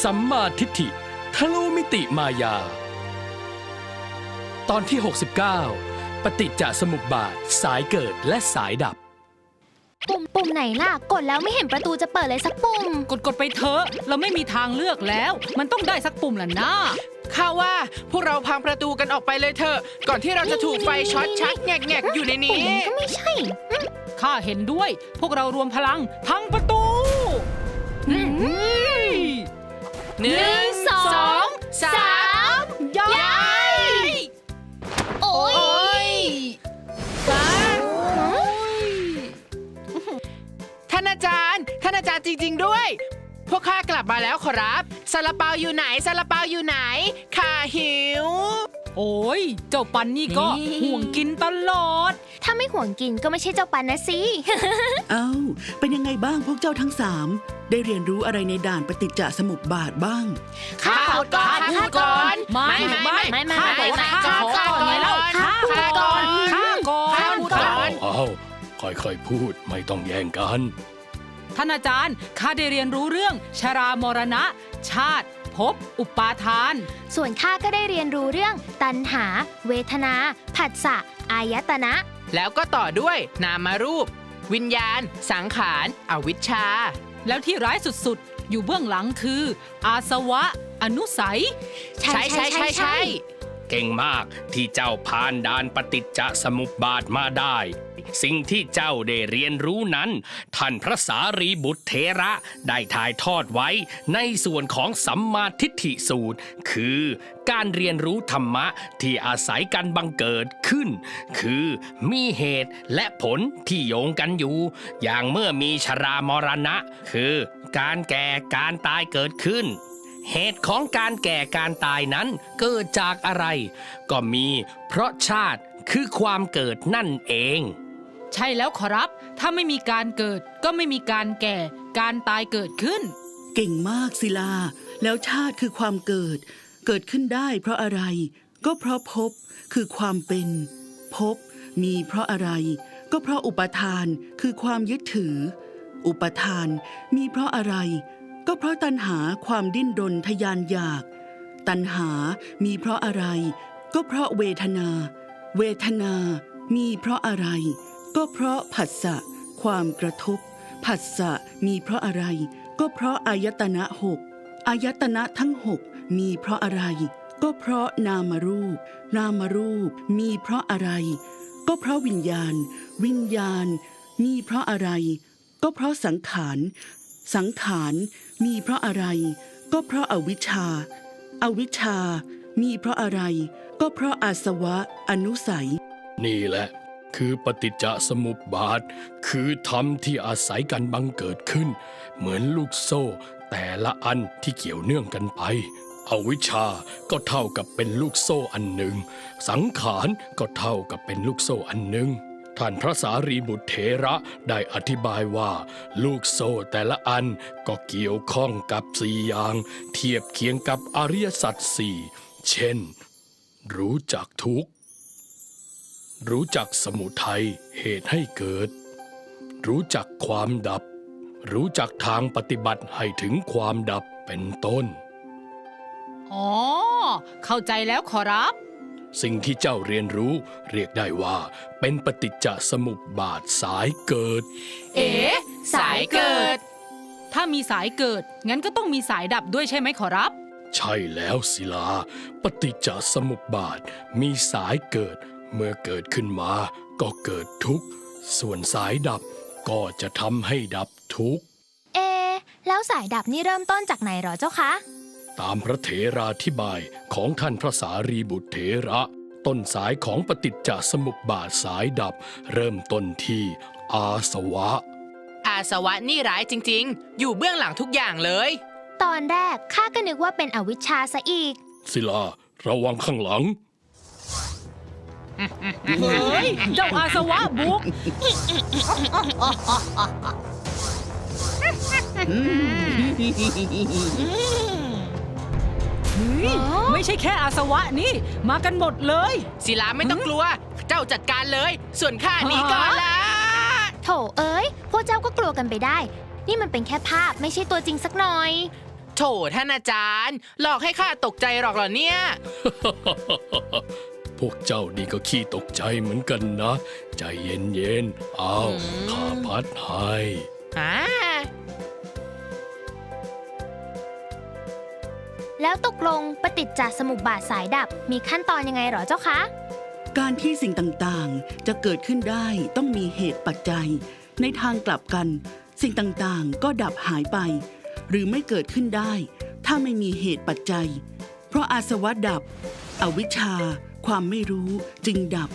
สัมมาทิฏฐิทะลุมิติมายา ตอนที่ 69 ปฏิจจสมุปบาท สายเกิดและสายดับ ปุ่มปุ่มไหนล่ะ กดแล้วไม่เห็นประตูจะเปิดเลยสักปุ่ม กดกดไปเถอะ เราไม่มีทางเลือกแล้ว มันต้องได้สักปุ่มล่ะนะข้าว่าพวกเราพังประตูกันออกไปเลยเถอะ ก่อนที่เราจะถูกไฟช็อตชักแงกๆอยู่ในปุ่มนี้ก็ไม่ใช่ข้าเห็นด้วย พวกเรารวมพลังพังประตู หนึ่งสองสามย้ายโอ้โอ้ยท่านอาจารย์ท่านอาจารย์จริง ๆ ด้วย พวกข้ากลับมาแล้วขอรับซาลาเปาอยู่ไหนซาลาเปาอยู่ไหนข้าหิว โอ้ยเจ้าปันนี่ก็นี่ห่วงกินตลอด ถ้าไม่ห่วงกินก็ไม่ใช่เจ้าปันนะสิ เอ้า เป็นยังไงบ้างพวกเจ้าทั้งสาม ได้เรียนรู้อะไรในด่านปฏิจจสมุปบาทบ้างข้าพูดก่อนข้าข้าพูดก่อนไม่ไม่ไม่ไม่ไม่ไม่ข้าบอกว่าไม่ข้าขอก่อนไงแล้วข้าข้าพูดก่อนข้าก่อนข้าพูดก่อนอ้าวค่อยๆพูดไม่ต้องแย่งกันท่านอาจารย์ข้าได้เรียนรู้เรื่องชรามรณะ ชาติ ภพ อุปาทาน ส่วนข้าก็ได้เรียนรู้เรื่องตัณหา เวทนา ผัสสะ อายตนะ แล้วก็ต่อด้วยนามารูป วิญญาณ สังขารอวิชชา แล้วที่ร้ายสุดๆ อยู่เบื้องหลังคือ อาสวะ อนุสัย ใช่ใช่ใช่ใช่เก่งมากที่เจ้าผ่านด่านปฏิจจสมุปบาทมาได้ สิ่งที่เจ้าได้เรียนรู้นั้น ท่านพระสารีบุตรเทระได้ถ่ายทอดไว้ในส่วนของสัมมาทิฏฐิสูตร คือการเรียนรู้ธรรมะที่อาศัยกันบังเกิดขึ้น คือมีเหตุและผลที่โยงกันอยู่ อย่างเมื่อมีชรามรณะ คือการแก่การตายเกิดขึ้นเหตุของการแก่การตายนั้นเกิดจากอะไร ก็มีเพราะชาติคือความเกิดนั่นเอง ใช่แล้วขอรับ ถ้าไม่มีการเกิดก็ไม่มีการแก่ การตายเกิดขึ้น เก่งมากศิลา แล้วชาติคือความเกิด เกิดขึ้นได้เพราะอะไร ก็เพราะภพคือความเป็นภพมีเพราะอะไร ก็เพราะอุปทานคือความยึดถือ อุปทานมีเพราะอะไร ก็เพราะตัณหาความดิ้นรนทยานอยาก ตัณหามีเพราะอะไร ก็เพราะเวทนา เวทนามีเพราะอะไร ก็เพราะผัสสะความกระทบ ผัสสะมีเพราะอะไร ก็เพราะอายตนะหกอายตนะทั้งหกมีเพราะอะไร ก็เพราะนามรูป นามรูปมีเพราะอะไร ก็เพราะวิญญาณ วิญญาณ มีเพราะอะไร ก็เพราะสังขารสังขารมีเพราะอะไร ก็เพราะอวิชชาอาวิชชา มีเพราะอะไร ก็เพราะอาสวะอนุสัย นี่แหละ คือปฏิจจสมุปบาท คือธรรมที่อาศัยกันบังเกิดขึ้น เหมือนลูกโซ่แต่ละอันที่เกี่ยวเนื่องกันไปอวิชาก็เท่ากับเป็นลูกโซ่อันหนึ่ง สังขารก็เท่ากับเป็นลูกโซ่อันหนึ่ง ท่านพระสารีบุตรเถระได้อธิบายว่า ลูกโซ่แต่ละอันก็เกี่ยวข้องกับสี่อย่าง เทียบเคียงกับอริยสัจสี่ เช่น รู้จักทุกข์ รู้จักสมุทัยเหตุให้เกิด รู้จักความดับ รู้จักทางปฏิบัติให้ถึงความดับเป็นต้น อ๋อ เข้าใจแล้วขอรับ สิ่งที่เจ้าเรียนรู้เรียกได้ว่า เป็นปฏิจจสมุปบาทสายเกิด เอ๋สายเกิด ถ้ามีสายเกิด งั้นก็ต้องมีสายดับด้วยใช่ไหมขอรับ ใช่แล้วศิลา ปฏิจจสมุปบาทมีสายเกิด เมื่อเกิดขึ้นมาก็เกิดทุกข์ ส่วนสายดับก็จะทำให้ดับทุกข์ เอะแล้วสายดับนี่เริ่มต้นจากไหนเหรอเจ้าคะ ตามพระเถราธิบายของท่านพระสารีบุตรเถระ ต้นสายของปฏิจจสมุปบาทสายดับ เริ่มต้นที่อาสวะ อาสวะนี่ร้ายจริง ๆ อยู่เบื้องหลังทุกอย่างเลย ตอนแรกข้าก็นึกว่าเป็นอวิชชาซะอีก ศิลาระวังข้างหลัง เฮ้ย เจ้าอาสวะบุกไม่ใช่แค่อาสวะนี่ มากันหมดเลย ศิลาไม่ต้องกลัว เจ้าจัดการเลย ส่วนข้าหนีก่อนละ โถเอ้ย พวกเจ้าก็กลัวกันไปได้ นี่มันเป็นแค่ภาพไม่ใช่ตัวจริงสักหน่อย โถท่านอาจารย์ หลอกให้ข้าตกใจหรอกเหรอเนี่ยพ วกเจ้านี่ก็ขี้ตกใจเหมือนกันนะ ใจเย็นๆเอาอืมข้าพัดให้อ่าแล้วตกลงปฏิจจสมุปบาทสายดับมีขั้นตอนยังไงเหรอเจ้าคะ การที่สิ่งต่างๆ จะเกิดขึ้นได้ต้องมีเหตุปัจจัย ในทางกลับกัน สิ่งต่างๆ ก็ดับหายไป หรือไม่เกิดขึ้นได้ ถ้าไม่มีเหตุปัจจัย เพราะอาสวะดับ อวิชชา ความไม่รู้จึงดับ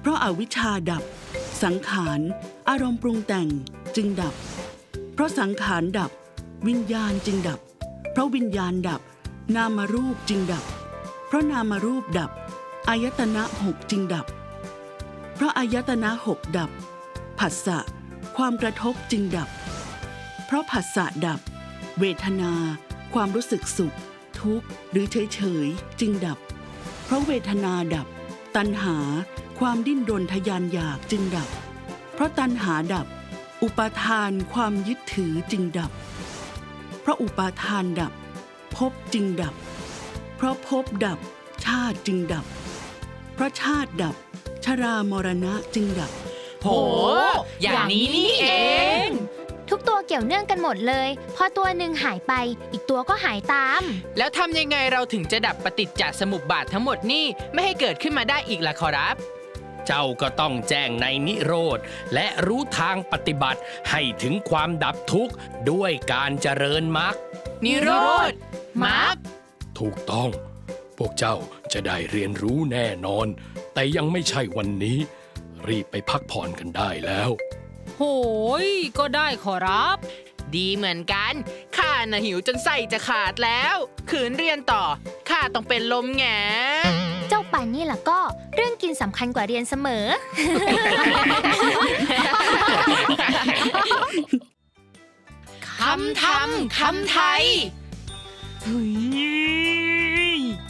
เพราะอาวิชชาดับ สังขารอารมณ์ปรุงแต่งจึงดับ เพราะสังขารดับ วิญญาณจึงดับ เพราะวิญญาณดับ นามรูปจึงดับ เพราะนามรูปดับอายตนะหกจึงดับ เพราะอายตนะหกดับผัสสะความกระทบจึงดับ เพราะผัสสะดับ เวทนา ความรู้สึกสุข ทุกข์หรือเฉยเฉยๆจึงดับ เพราะเวทนาดับ ตัณหาความดิ้นรนทยานอยากจึงดับ เพราะตัณหาดับ อุปาทานความยึดถือจึงดับ เพราะอุปาทานดับภพจึงดับ เพราะภพดับชาติจึงดับ เพราะชาติดับ ชรามรณะจึงดับ โห อย่างนี้นี่เอง ทุกตัวเกี่ยวเนื่องกันหมดเลย พอตัวหนึ่งหายไป อีกตัวก็หายตาม แล้วทำยังไงเราถึงจะดับปฏิจจสมุปบาททั้งหมดนี่ไม่ให้เกิดขึ้นมาได้อีกล่ะขอรับ เจ้าก็ต้องแจ้งในนิโรธ และรู้ทางปฏิบัติให้ถึงความดับทุกข์ด้วยการเจริญมรรคนิโรธมรรคถูกต้อง พวกเจ้าจะได้เรียนรู้แน่นอน แต่ยังไม่ใช่วันนี้ รีบไปพักผ่อนกันได้แล้ว โหยก็ได้ขอรับ ดีเหมือนกัน ข้าน่ะหิวจนไส้จะขาดแล้ว ขืนเรียนต่อ ข้าต้องเป็นลมแงเจ้าปันนี่แหละก็เรื่องกินสำคัญกว่าเรียนเสมอ คำทำคำไทย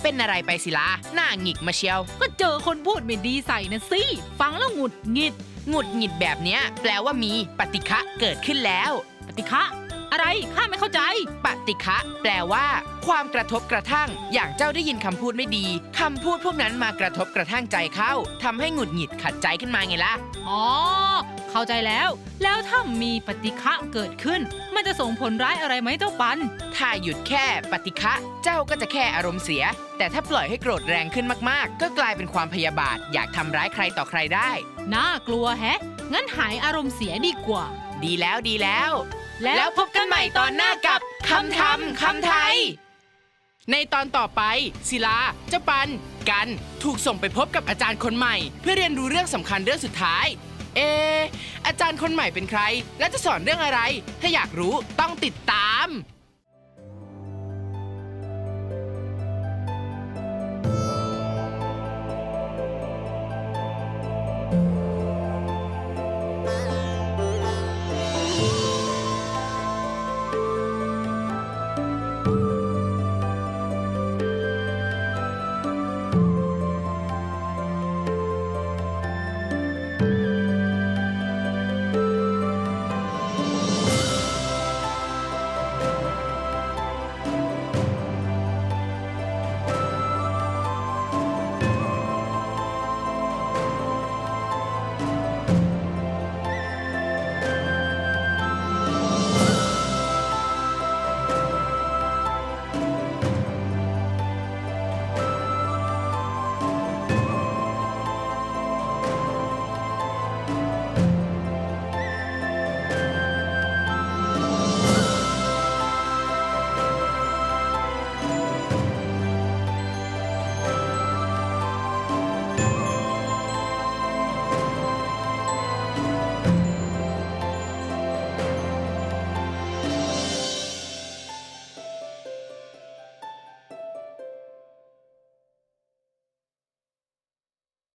เป็นอะไรไปสิละหน้าหงิกมาเชียว ก็เจอคนพูดไม่ดีใส่นะสิ ฟังแล้วหงุดหงิด หงุดหงิดแบบเนี้ย แปลว่ามีปฏิฆะเกิดขึ้นแล้ว ปฏิฆะอะไรข้าไม่เข้าใจ ปฏิฆะแปลว่า ความกระทบกระทั่ง อย่างเจ้าได้ยินคำพูดไม่ดีคำพูดพวกนั้นมากระทบกระทั่งใจเข้าทำให้หงุดหงิดขัดใจขึ้นมาไงล่ะ อ๋อ เข้าใจแล้ว แล้วถ้ามีปฏิฆะเกิดขึ้น มันจะส่งผลร้ายอะไรไหมเจ้าปัน ถ้าหยุดแค่ปฏิฆะเจ้าก็จะแค่อารมณ์เสีย แต่ถ้าปล่อยให้โกรธแรงขึ้นมากๆ ก็กลายเป็นความพยาบาท อยากทำร้ายใครต่อใครได้ น่ากลัวแฮะ งั้นหายอารมณ์เสียดีกว่า ดีแล้วดีแล้ว แล้วพบกันใหม่ตอนหน้ากับคำทำคำไทย ในตอนต่อไป ศิลา เจ้าปัน กัน ถูกส่งไปพบกับอาจารย์คนใหม่ เพื่อเรียนรู้เรื่องสำคัญเรื่องสุดท้าย เอ อาจารย์คนใหม่เป็นใคร และจะสอนเรื่องอะไร ถ้าอยากรู้ต้องติดตาม